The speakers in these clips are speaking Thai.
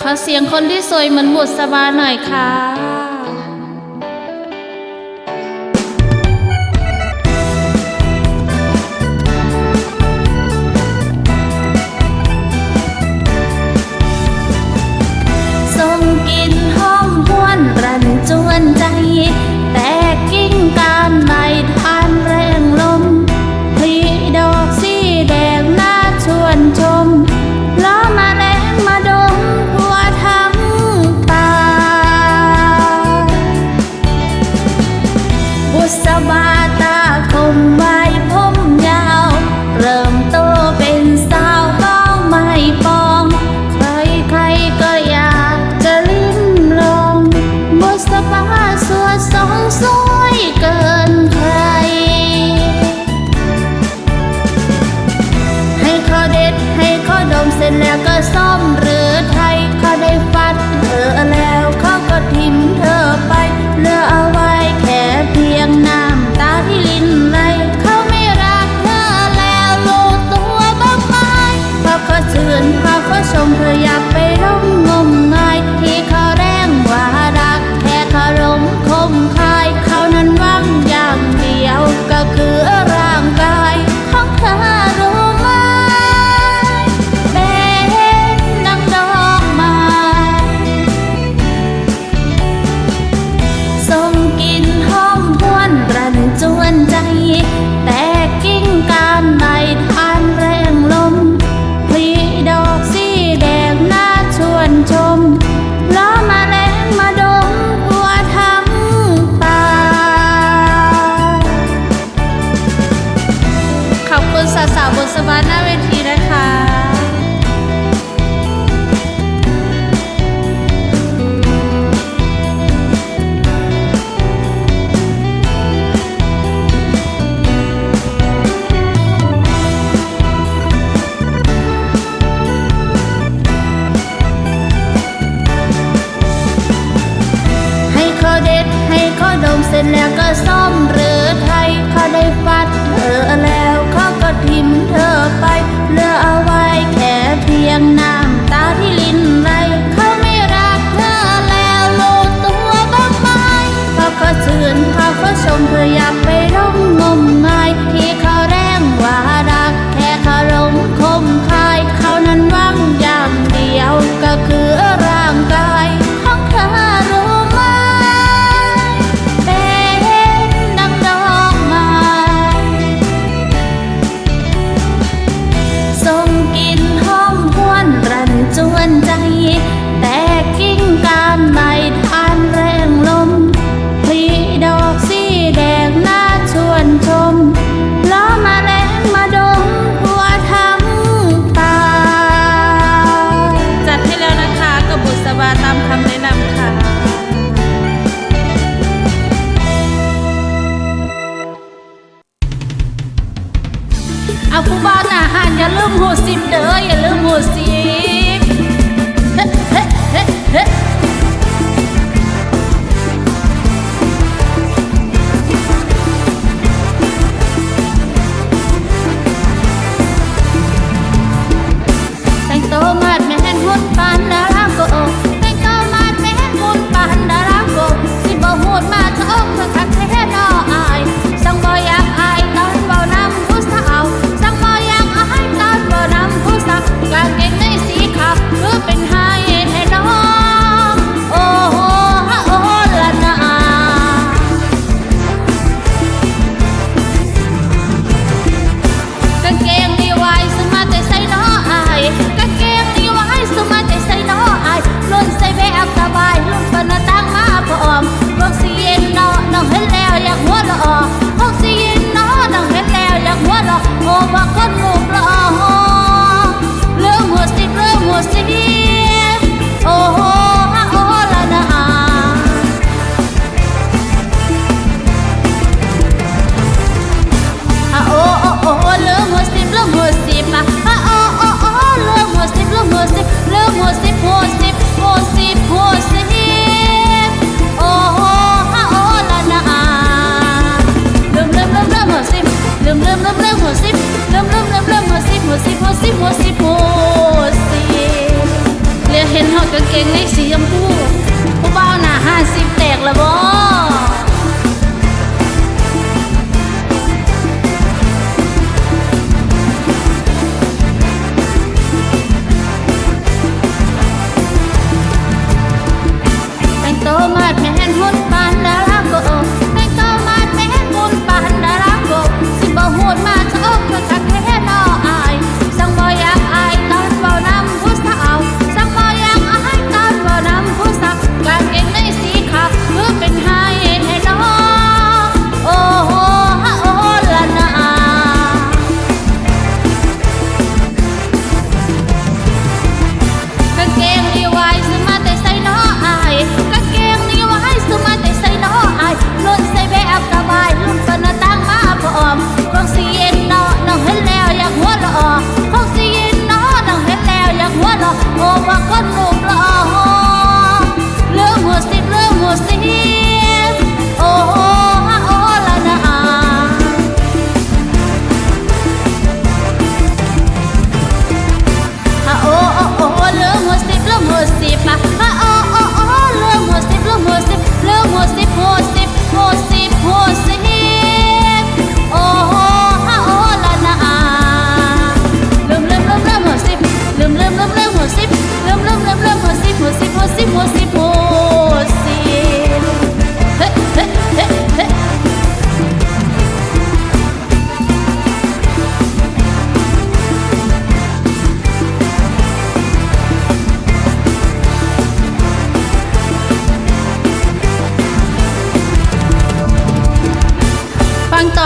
ขอเสียงคนที่สวยเหมือนบุษบาหน่อยค่ะ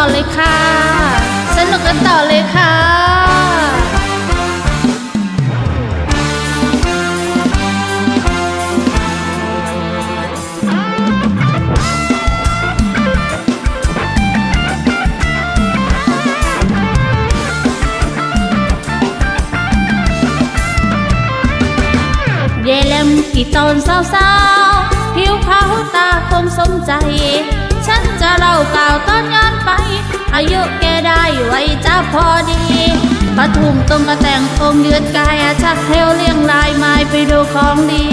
อเลยค่ะ สนุกกันต่อเลยค่ะเยเลมกี่ตอนสาวๆผิวขาวตาคมสมใจ ฉันจะเล่าก่าวตอนย้อน อายุแกได้ไว้จะพอดีปทุมตรงกระแต่งคงยืดกายอาชักเทวเลี้ยงลายไม้ไปดูของดี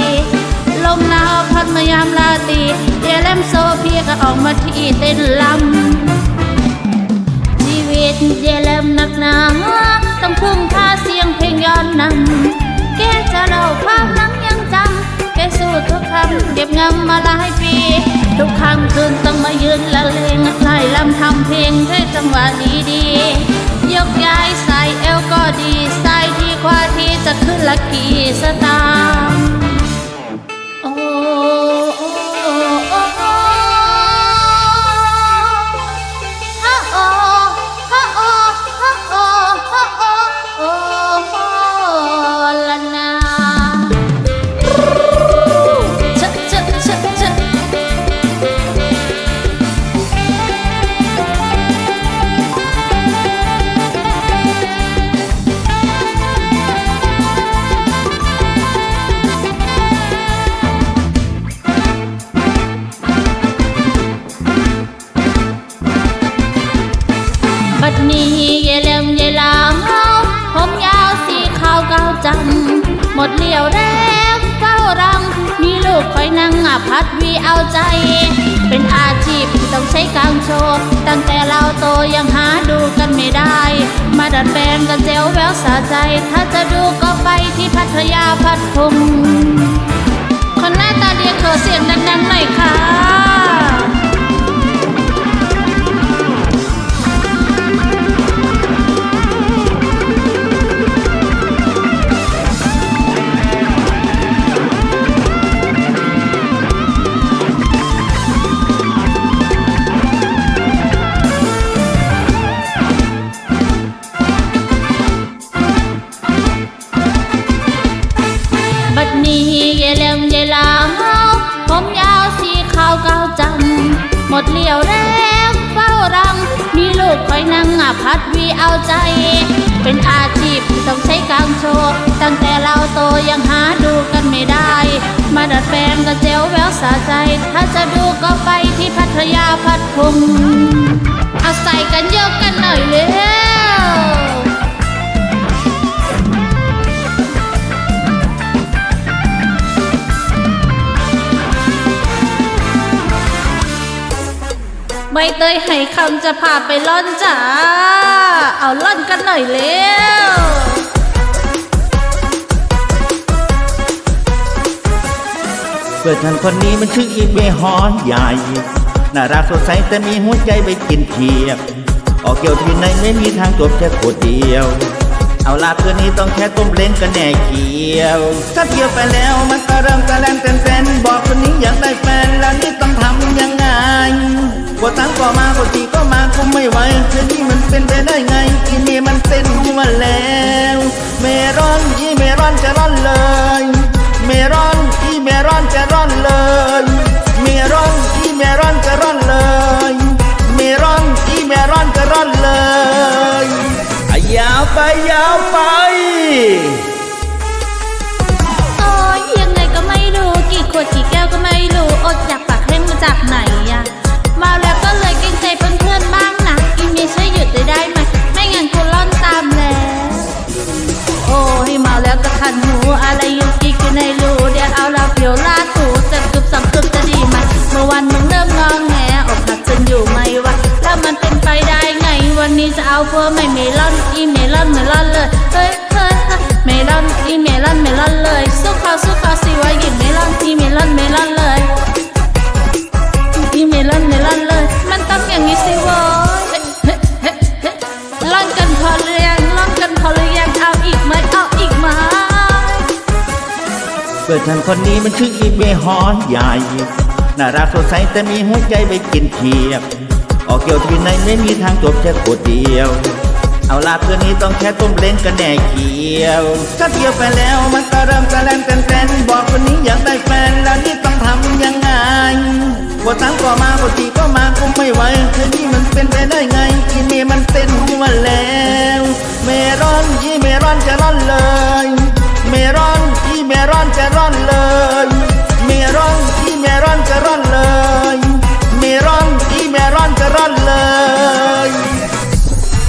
ลมหนาวพัดมายามลาตรีเยเลมโซเพียก็ออกมาที่เต้นลำชีวิตเยเลมหนักหนาต้องพึ่งพาเสียงเพลงย้อนนำแกจะเล่าความหลังยังจำแกสู้ทุกคำเก็บงำมาหลายปี ทุกคำคืนต้องมายืน เพลงให้จังหวะดีๆยกย้ายใส่เอวก็ดีใส่ที่ควาที่จะขึ้นละกี่สตาง หมดเลี้ยวแรงเฝ้ารัง มีลูกคอยนั่งอพัดวีเอาใจ เป็นอาชีพที่ต้องใช้กลางโชว์ตั้งแต่เราโตยังหาดูกันไม่ได้ มาดัดแปลงกันเจวแววสะใจ ถ้าจะดูก็ไปที่พัทยาพัททุมคนหน้าตาเดียขอเสียงดังๆหน่อยค่ะ เตี่ยวแรงเฝ้ารัง มีลูกคอยนั่งพัดวีเอาใจ เป็นอาชีพที่ต้องใช้กลางโชว์ ตั้งแต่เราโตยังหาดูกันไม่ได้ มาดัดแปลงกันเจวแววสะใจ ถ้าจะดูก็ไปที่พัทยาพัททุมเอาใส่กันเยอะกันหน่อยเลย ใบเตยให้คำจะพาไปล่อนจ้า เอาล่อนกันหน่อยเร็วเพื่อนฉันคนนี้มันชื่ออีเบฮอนใหญ่ น่ารักสดใสแต่มีหัวใจไปกินเทียบ ออกเกี่ยวที่ไหนไม่มีทางจบแค่คนเดียว เอาลาเพื่อนนี้ต้องแค่ต้มเล้งกันแน่เขียว ถ้าเกี่ยวไปแล้วมันก็เริ่มกระแลนเต้นเต้นบอกคนนี้อยากได้แฟนแล้วนี่ต้องทำยังไง กว่าตั้งก็มาคนที่ก็มาก็ไม่ไหวเรื่องนี้มันเป็นไปได้ไงที่นี้มันเป็นหัวแล้วเมร้อนอีเมร้อนจะร้อนเลย เมร้อนที่เมร้อนจะร้อนเลย เมร้อนที่เมร้อนจะร้อนเลย เมร้อนที่เมร้อนจะร้อนเลยยาวไปยาวไปโอ้ยยังไงก็ไม่รู้กี่ขวดกี่แก้วก็ไม่รู้อดจากปากเร่งมาจากไหนอะ นี้จะเอาพวกไม่เมลอนอีเมลอนเมลอนเลยเฮ้ยเฮ้ยเฮ้ยเมลอนอีเมลอนเมลอนเลยสู้เขาสู้เขาสิว่าหยิบเมลอนอีเมลอนเมลอนเลยอีเมลอนเมลอนเลย มันต้องอย่างนี้สิว้ยเฮ้เฮ้เฮ้ล่อนกันพอหรือยังล่อนกันพอหรือยังเอาอีกไหมเอาอีกไหมเพื่อนฉันคนนี้มันชื่ออีเบฮอนใหญ่น่ารักสดใสแต่มีหัวใจไปกินเทียบ ออกเกี่ยวที่ไหนไม่มีทางจบแค่กดเดียว เอาลาเพื่อนนี้ต้องแค่ต้มเล้งกันแน่เขียวถ้าเที่ยวไปแล้วมันก็เริ่มกระแลนกันแฟนบอกคนนี้อยากได้แฟนแล้วนี่ต้องทำยังไงปวดทั้งก็มาปวดทีก็มาก็ไม่ไหวเธอนี่มันเป็นไปได้ไงอีเมมันเต้นหัวแล้ว เมรอนอีเมรอนจะร่อนเลย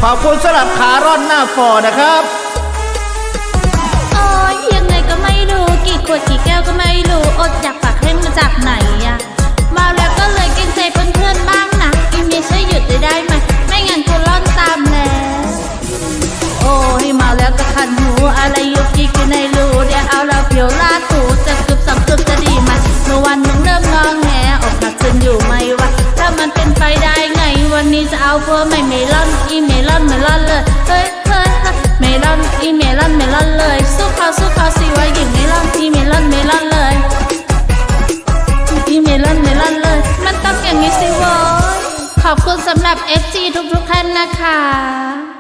ขอบคุณสำหรับขาร่อนหน้าฟอนะครับโอ้ยยังไงก็ไม่รู้กี่ขวดกี่แก้วก็ไม่รู้อดอยากปากให้มาจากไหนอะมาแล้วก็เลยเกรงใจเพื่อนๆบ้างนะอีเมช่วยหยุดได้ได้ไหมไม่งั้นกูร่อนตามแล้ว โอ้ยเมาแล้วก็ขันหูอะไรยุกยิกอยู่ในรูเดี๋ยวเอาเราเพียวลาดถูจ นี้จะเอาพวกไม่เมลอนอีเมลอนเมลอนเลยเฮ้ยเฮ้ยเฮ้ยเมลอนอีเมลอนเมลอนเลยสู้เขาสู้เขาสิว่าหญิงเมลอนอีเมลอนเมลอนเลยอีเมลอนเมลอนเลย มันต้องอย่างนี้สิโว้ยขอบคุณสำหรับ FC ทุกๆท่านนะคะ